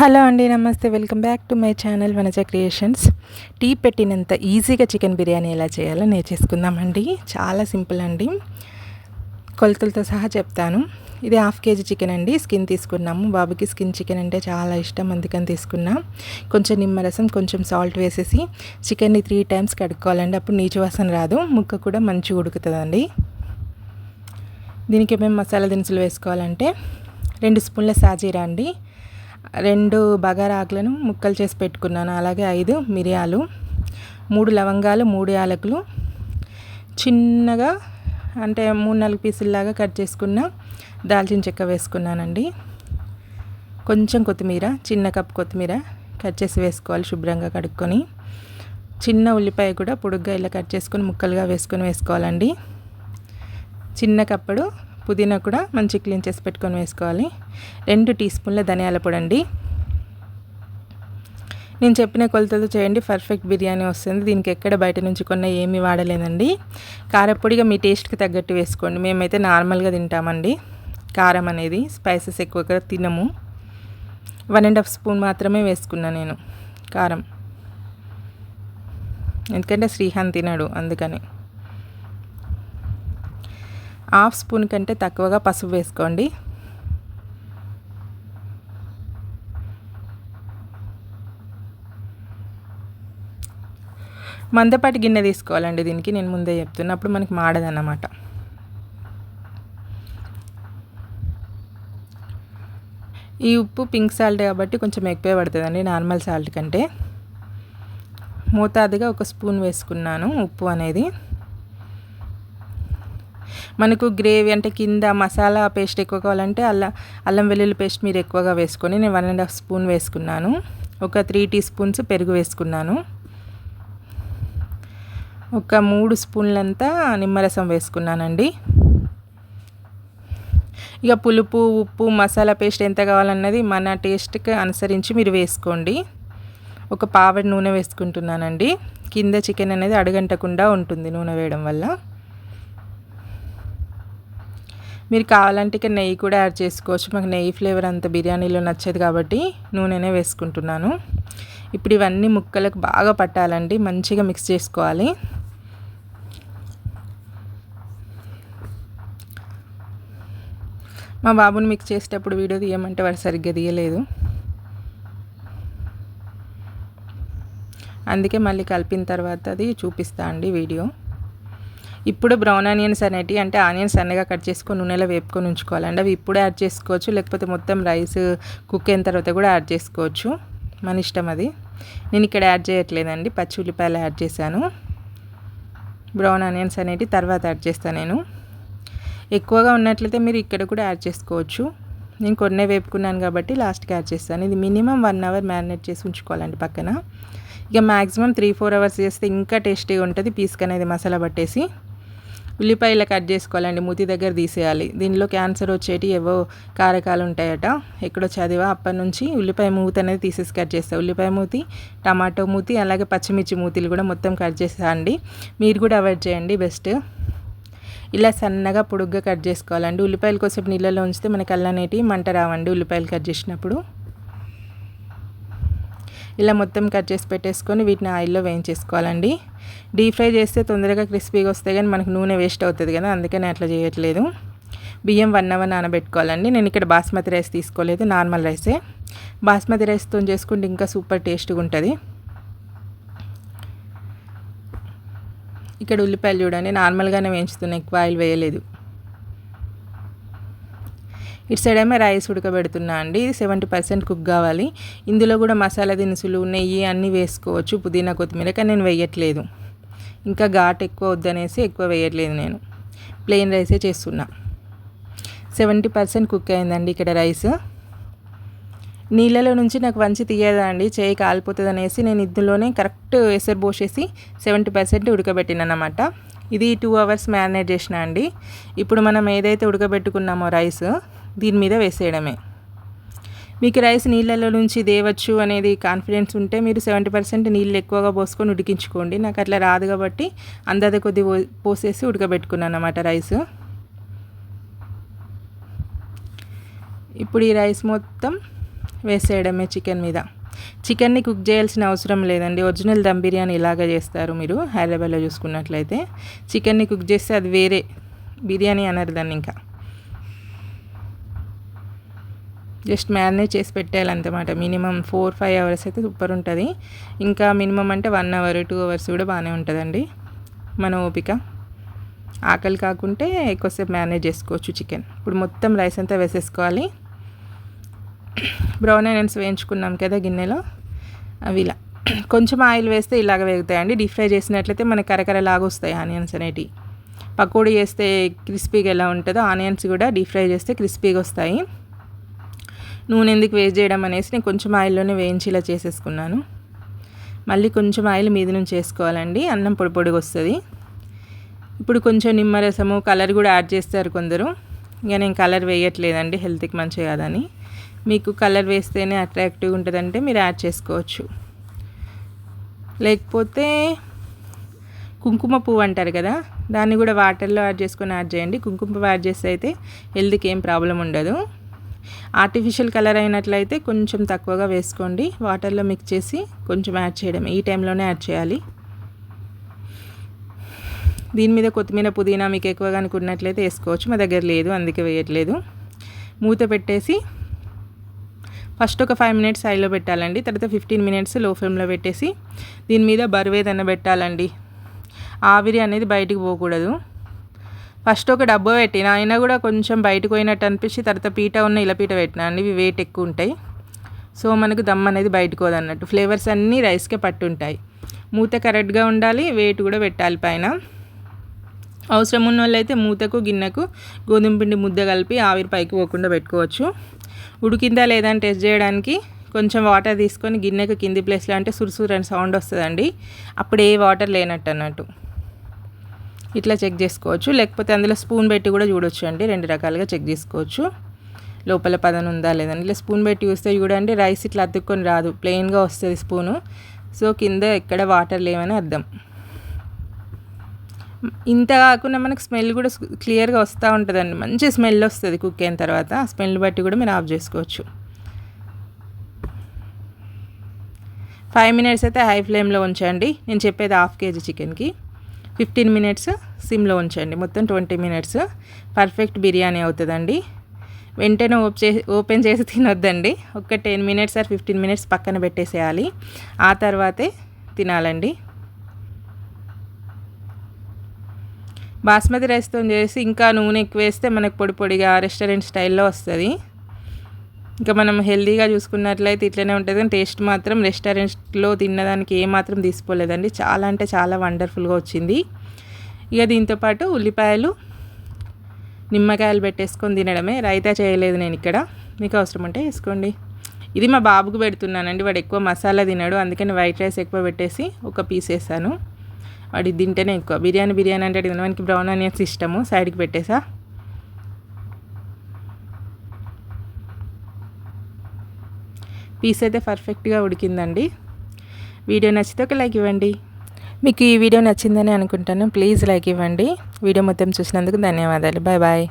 Hello అండి నమస్తే. Welcome back to my channel Vanaja creations. Tea పెట్టినంత ఈజీగా చికెన్ బిర్యానీ ఎలా చేయాలో నేర్చేసుకుందామండి. చాలా సింపుల్ అండి. కొలతలతో సహా చెప్తాను. ఇది హాఫ్ కేజీ చికెన్ అండి. స్కిన్ తీసుకున్నాము. బాబుకి స్కిన్ చికెన్ అంటే చాలా ఇష్టం అందుకని తీసుకున్నా. కొంచెం నిమ్మరసం కొంచెం సాల్ట్ వేసేసి చికెన్ని త్రీ టైమ్స్ కడుక్కోవాలండి. అప్పుడు నీచు వాసన రాదు. ముక్క కూడా మంచిగా ఉడుకుతుందండి. దీనికి మేము మసాలా దినుసులు వేసుకోవాలంటే రెండు స్పూన్ల సాజీరా అండి. రెండు బగారా ఆకులను ముక్కలు చేసి పెట్టుకున్నాను. అలాగే ఐదు మిరియాలు మూడు లవంగాలు మూడు యాలకులు. చిన్నగా అంటే మూడు నాలుగు పీసుల్లాగా కట్ చేసుకున్న దాల్చిన చెక్క వేసుకున్నానండి. కొంచెం కొత్తిమీర చిన్న కప్ కొత్తిమీర కట్ చేసి వేసుకోవాలి శుభ్రంగా కడుక్కొని. చిన్న ఉల్లిపాయ కూడా పొడుగ్గా ఇలా కట్ చేసుకొని ముక్కలుగా వేసుకొని వేసుకోవాలండి. చిన్న కప్పుడు పుదీనా కూడా మంచి క్లీన్ చేసి పెట్టుకొని వేసుకోవాలి. రెండు టీ స్పూన్ల ధనియాల పొడి అండి నేను చెప్పిన కొలతలతో చేయండి పర్ఫెక్ట్ బిర్యానీ వస్తుంది. దీనికి ఎక్కడ బయట నుంచి కొన్న ఏమీ వాడలేదండి. కారపొడిగా మీ టేస్ట్కి తగ్గట్టు వేసుకోండి. మేమైతే నార్మల్గా తింటామండి. కారం అనేది స్పైసెస్ ఎక్కువగా తినము. వన్ అండ్ హాఫ్ స్పూన్ మాత్రమే వేసుకున్నా నేను కారం. ఎందుకంటే శ్రీహాన్ తినడు అందుకని. హాఫ్ స్పూన్ కంటే తక్కువగా పసుపు వేసుకోండి. మందపాటి గిన్నె తీసుకోవాలండి దీనికి నేను ముందే చెప్తున్నా అప్పుడు మనకి మాడదన్నమాట. ఈ ఉప్పు పింక్ సాల్ట్ కాబట్టి కొంచెం ఎక్కువే పడుతుందండి నార్మల్ సాల్ట్ కంటే. మోతాదుగా ఒక స్పూన్ వేసుకున్నాను ఉప్పు అనేది. మనకు గ్రేవీ అంటే కింద మసాలా పేస్ట్ ఎక్కువ కావాలంటే అల్లం అల్లం వెల్లుల్లి పేస్ట్ మీరు ఎక్కువగా వేసుకొని నేను వన్ అండ్ హాఫ్ స్పూన్ వేసుకున్నాను. ఒక త్రీ టీ స్పూన్స్ పెరుగు వేసుకున్నాను. ఒక మూడు స్పూన్లంతా నిమ్మరసం వేసుకున్నానండి. ఇక పులుపు ఉప్పు మసాలా పేస్ట్ ఎంత కావాలన్నది మన టేస్ట్కి అనుసరించి మీరు వేసుకోండి. ఒక పావడి నూనె వేసుకుంటున్నానండి. కింద చికెన్ అనేది అడగంటకుండా ఉంటుంది నూనె వేయడం వల్ల. మీరు కావాలంటే ఇక నెయ్యి కూడా యాడ్ చేసుకోవచ్చు. మాకు నెయ్యి ఫ్లేవర్ అంత బిర్యానీలో నచ్చదు కాబట్టి నూనెనే వేసుకుంటున్నాను. ఇప్పుడు ఇవన్నీ ముక్కలకు బాగా పట్టాలండి. మంచిగా మిక్స్ చేసుకోవాలి. మా బాబుని మిక్స్ చేసేటప్పుడు వీడియో తీయమంటే వాడు సరిగ్గా తీయలేదు. అందుకే మళ్ళీ కలిపిన తర్వాత అది చూపిస్తా అండి వీడియో. ఇప్పుడు బ్రౌన్ ఆనియన్స్ అనేటివి అంటే ఆనియన్స్ సన్నగా కట్ చేసుకొని నూనెలో వేపుకొని ఉంచుకోవాలండి అవి ఇప్పుడు యాడ్ చేసుకోవచ్చు. లేకపోతే మొత్తం రైస్ కుక్ అయిన తర్వాత కూడా యాడ్ చేసుకోవచ్చు. మన ఇష్టం అది. నేను ఇక్కడ యాడ్ చేయట్లేదండి. పచ్చి ఉల్లిపాయలు యాడ్ చేశాను. బ్రౌన్ ఆనియన్స్ అనేటివి తర్వాత యాడ్ చేస్తాను నేను. ఎక్కువగా ఉన్నట్లయితే మీరు ఇక్కడ కూడా యాడ్ చేసుకోవచ్చు. నేను కొన్నే వేపుకున్నాను కాబట్టి లాస్ట్కి యాడ్ చేస్తాను. ఇది మినిమం వన్ అవర్ మ్యారినేట్ చేసి ఉంచుకోవాలండి పక్కన. ఇక మ్యాక్సిమం త్రీ ఫోర్ అవర్స్ చేస్తే ఇంకా టేస్టీగా ఉంటుంది. పీస్కి అనేది మసాలా పట్టేసి. ఉల్లిపాయలు కట్ చేసుకోవాలండి మూతి దగ్గర తీసేయాలి. దీనిలో క్యాన్సర్ వచ్చేటి ఏవో కారకాలు ఉంటాయట ఎక్కడో చదివా అప్పటి నుంచి ఉల్లిపాయ మూతి అనేది తీసేసి కట్ చేస్తాను ఉల్లిపాయ మూతి టమాటో మూతి అలాగే పచ్చిమిర్చి మూతిలు కూడా మొత్తం కట్ చేసేయండి మీరు కూడా అవాయిడ్ చేయండి బెస్ట్. ఇలా సన్నగా పొడుగ్గా కట్ చేసుకోవాలండి. ఉల్లిపాయలు కోసం నీళ్ళలో ఉంచితే మనకి అల్లనేటి మంట రావండి ఉల్లిపాయలు కట్ చేసినప్పుడు. ఇలా మొత్తం కట్ చేసి పెట్టేసుకొని వీటిని ఆయిల్లో వేయించేసుకోవాలండి. డీప్ ఫ్రై చేస్తే తొందరగా క్రిస్పీగా వస్తే కానీ మనకు నూనె వేస్ట్ అవుతుంది కదా అందుకని అట్లా చేయట్లేదు. బియ్యం వన్ అవర్ నానబెట్టుకోవాలండి. నేను ఇక్కడ బాస్మతి రైస్ తీసుకోలేదు నార్మల్ రైసే. బాస్మతి రైస్తో చేసుకుంటే ఇంకా సూపర్ టేస్ట్గా ఉంటుంది. ఇక్కడ ఉల్లిపాయలు చూడండి నార్మల్గానే వేయించుతున్నాను ఎక్కువ ఆయిల్ వేయలేదు. ఇటు సైడ్ ఏమో రైస్ ఉడకబెడుతున్నా అండి. సెవెంటీ పర్సెంట్ కుక్ కావాలి. ఇందులో కూడా మసాలా దినుసులు నెయ్యి అన్నీ వేసుకోవచ్చు పుదీనా కొత్తిమీర కానీ నేను వేయట్లేదు. ఇంకా ఘాట్ ఎక్కువ వద్దనేసి ఎక్కువ వేయట్లేదు నేను. ప్లెయిన్ రైసే చేస్తున్నా. సెవెంటీ పర్సెంట్ కుక్ అయిందండి ఇక్కడ రైస్. నీళ్ళలో నుంచి నాకు వంచి తీయదండి చేయి కాలిపోతుంది అనేసి నేను ఇందులోనే కరెక్ట్ ఎసరు పోసేసి సెవెంటీ పర్సెంట్ ఉడకబెట్టిన అనమాట ఇది టూ అవర్స్ మ్యారినేట్ చేసిన అండి. ఇప్పుడు మనం ఏదైతే ఉడకబెట్టుకున్నామో రైస్ దీని మీద వేసేయడమే. మీకు రైస్ నీళ్ళలో నుంచి దేవచ్చు అనేది కాన్ఫిడెన్స్ ఉంటే మీరు సెవెంటీ పర్సెంట్ నీళ్ళు ఎక్కువగా పోసుకొని ఉడికించుకోండి. నాకు అట్లా రాదు కాబట్టి అందది కొద్ది పోసేసి ఉడకబెట్టుకున్నాను అన్నమాట రైస్. ఇప్పుడు ఈ రైస్ మొత్తం వేసేయడమే చికెన్ మీద. చికెన్ని కుక్ చేయాల్సిన అవసరం లేదండి. ఒరిజినల్ దమ్ బిర్యానీ ఇలాగ చేస్తారు మీరు హైదరాబాద్లో చూసుకున్నట్లయితే. చికెన్ని కుక్ చేస్తే అది వేరే. బిర్యానీ అనరు దాన్ని ఇంకా. జస్ట్ మ్యారినేట్ చేసి పెట్టేయాలన్నమాట. మినిమం ఫోర్ ఫైవ్ అవర్స్ అయితే సూపర్ ఉంటుంది. ఇంకా మినిమం అంటే వన్ అవర్ టూ అవర్స్ కూడా బాగానే ఉంటుందండి మన ఓపిక. ఆకలి కాకుంటే ఎక్కువసేపు మేనేజ్ చేసుకోవచ్చు చికెన్. ఇప్పుడు మొత్తం రైస్ అంతా వేసేసుకోవాలి. బ్రౌన్ ఆనియన్స్ వేయించుకున్నాం కదా గిన్నెలో. అవి ఇలా. కొంచెం ఆయిల్ వేస్తే ఇలాగ వేగుతాయండి. డీప్ ఫ్రై చేసినట్లయితే మనకి కరకరలాగా వస్తాయి ఆనియన్స్ అనేటివి పకోడీ చేస్తే క్రిస్పీగా ఎలా ఉంటుందో ఆనియన్స్ కూడా డీప్ ఫ్రై చేస్తే క్రిస్పీగా వస్తాయి. నూనె ఎందుకు వేస్ట్ చేయడం అనేసి నేను కొంచెం ఆయిల్లోనే వేయించి ఇలా చేసేసుకున్నాను. మళ్ళీ కొంచెం ఆయిల్ మీద నుంచి వేసుకోవాలండి అన్నం పొడి పొడిగా వస్తుంది. ఇప్పుడు కొంచెం నిమ్మరసము కలర్ కూడా యాడ్ చేస్తారు కొందరు. ఇక నేను కలర్ వేయట్లేదండి హెల్త్కి మంచి కాదని. మీకు కలర్ వేస్తేనే అట్రాక్టివ్గా ఉంటుందంటే మీరు యాడ్ చేసుకోవచ్చు. లేకపోతే కుంకుమ పువ్వు అంటారు కదా దాన్ని కూడా వాటర్లో యాడ్ చేసుకొని యాడ్ చేయండి. కుంకుమ పువ్వు యాడ్ చేస్తే అయితే హెల్త్కి ఏం ప్రాబ్లం ఉండదు. ఆర్టిఫిషియల్ కలర్ అయినట్లయితే కొంచెం తక్కువగా వేసుకోండి. వాటర్లో మిక్స్ చేసి కొంచెం యాడ్ చేయడం ఈ టైంలోనే యాడ్ చేయాలి. దీని మీద కొత్తిమీర పుదీనా మీకు ఎక్కువగా అనుకున్నట్లయితే వేసుకోవచ్చు. మా దగ్గర లేదు అందుకే వేయట్లేదు. మూత పెట్టేసి ఫస్ట్ ఒక ఫైవ్ మినిట్స్ హైలో పెట్టాలండి. తర్వాత ఫిఫ్టీన్ మినిట్స్లో ఫ్లేమ్లో పెట్టేసి దీని మీద బరువు ఏదైనా పెట్టాలండి. ఆవిరి అనేది బయటికి పోకూడదు. ఫస్ట్ ఒక డబ్బా పెట్టిన అయినా కూడా కొంచెం బయటకు పోయినట్టు అనిపించి తర్వాత పీట ఉన్న ఇలా పీట పెట్టిన అండి ఇవి వెయిట్ ఎక్కువ ఉంటాయి. సో మనకు దమ్ అనేది బయటకు అన్నట్టు. ఫ్లేవర్స్ అన్నీ రైస్కే పట్టుంటాయి మూత కరెక్ట్గా ఉండాలి వెయిట్ కూడా పెట్టాలి పైన. అవసరం ఉన్న వాళ్ళైతే మూతకు గిన్నెకు గోధుమ పిండి ముద్ద కలిపి ఆవిరి పైకి పోకుండా పెట్టుకోవచ్చు. ఉడికిందా లేదా అని టెస్ట్ చేయడానికి కొంచెం వాటర్ తీసుకొని గిన్నెకు కింది ప్లేస్లో అంటే సురుసురు అని సౌండ్ వస్తుందండి. అప్పుడు ఏ వాటర్ లేనట్టు అన్నట్టు. ఇట్లా చెక్ చేసుకోవచ్చు. లేకపోతే అందులో స్పూన్ పెట్టి కూడా చూడొచ్చు అండి. రెండు రకాలుగా చెక్ చేసుకోవచ్చు. లోపల పదన ఉందా లేదని ఇట్లా స్పూన్ పెట్టి చూస్తే చూడండి రైస్ ఇట్లా అతుక్కొని రాదు. ప్లెయిన్గా వస్తుంది స్పూను. సో కింద ఎక్కడ వాటర్ లేవని అర్థం. ఇంత కాకుండా మనకు స్మెల్ కూడా క్లియర్గా వస్తూ ఉంటుందండి. మంచి స్మెల్ వస్తుంది కుక్ అయిన తర్వాత. ఆ స్మెల్ బట్టి కూడా మీరు ఆఫ్ చేసుకోవచ్చు. ఫైవ్ మినిట్స్ అయితే హై ఫ్లేమ్లో ఉంచండి. నేను చెప్పేది హాఫ్ కేజీ చికెన్కి. ఫిఫ్టీన్ మినిట్స్ సిమ్లో ఉంచండి. మొత్తం ట్వంటీ మినిట్స్. పర్ఫెక్ట్ బిర్యానీ అవుతుందండి. వెంటనే ఓప్ చేసి ఓపెన్ చేసి తినొద్దండి. ఒక ten minutes or fifteen minutes పక్కన పెట్టేసేయాలి. ఆ తర్వాతే తినాలండి. బాస్మతి రైస్తో చేసి ఇంకా నూనె ఎక్కువ వేస్తే మనకు పొడి పొడిగా రెస్టారెంట్ స్టైల్లో వస్తుంది. ఇంకా మనం హెల్దీగా చూసుకున్నట్లయితే ఇట్లనే ఉంటుంది. కానీ టేస్ట్ మాత్రం రెస్టారెంట్లో తిన్నదానికి ఏమాత్రం తీసుకోలేదండి చాలా అంటే చాలా వండర్ఫుల్గా వచ్చింది. ఇక దీంతోపాటు ఉల్లిపాయలు నిమ్మకాయలు పెట్టేసుకొని తినడమే. రైతా చేయలేదు నేను ఇక్కడ. మీకు అవసరం ఉంటే వేసుకోండి. ఇది మా బాబుకు పెడుతున్నానండి. వాడు ఎక్కువ మసాలా తినడు. అందుకని వైట్ రైస్ ఎక్కువ పెట్టేసి ఒక పీస్ వేసాను. వాడి తింటేనే ఎక్కువ. బిర్యానీ బిర్యానీ అంటే తినడానికి బ్రౌన్ ఆనియన్స్ ఇష్టము. సైడ్కి పెట్టేసా. పీస్ అయితే పర్ఫెక్ట్గా ఉడికిందండి. వీడియో నచ్చితే ఒక లైక్ ఇవ్వండి. మీకు ఈ వీడియో నచ్చిందని అనుకుంటాను. ప్లీజ్ లైక్ ఇవ్వండి. వీడియో మొత్తం చూసినందుకు ధన్యవాదాలు. Bye bye.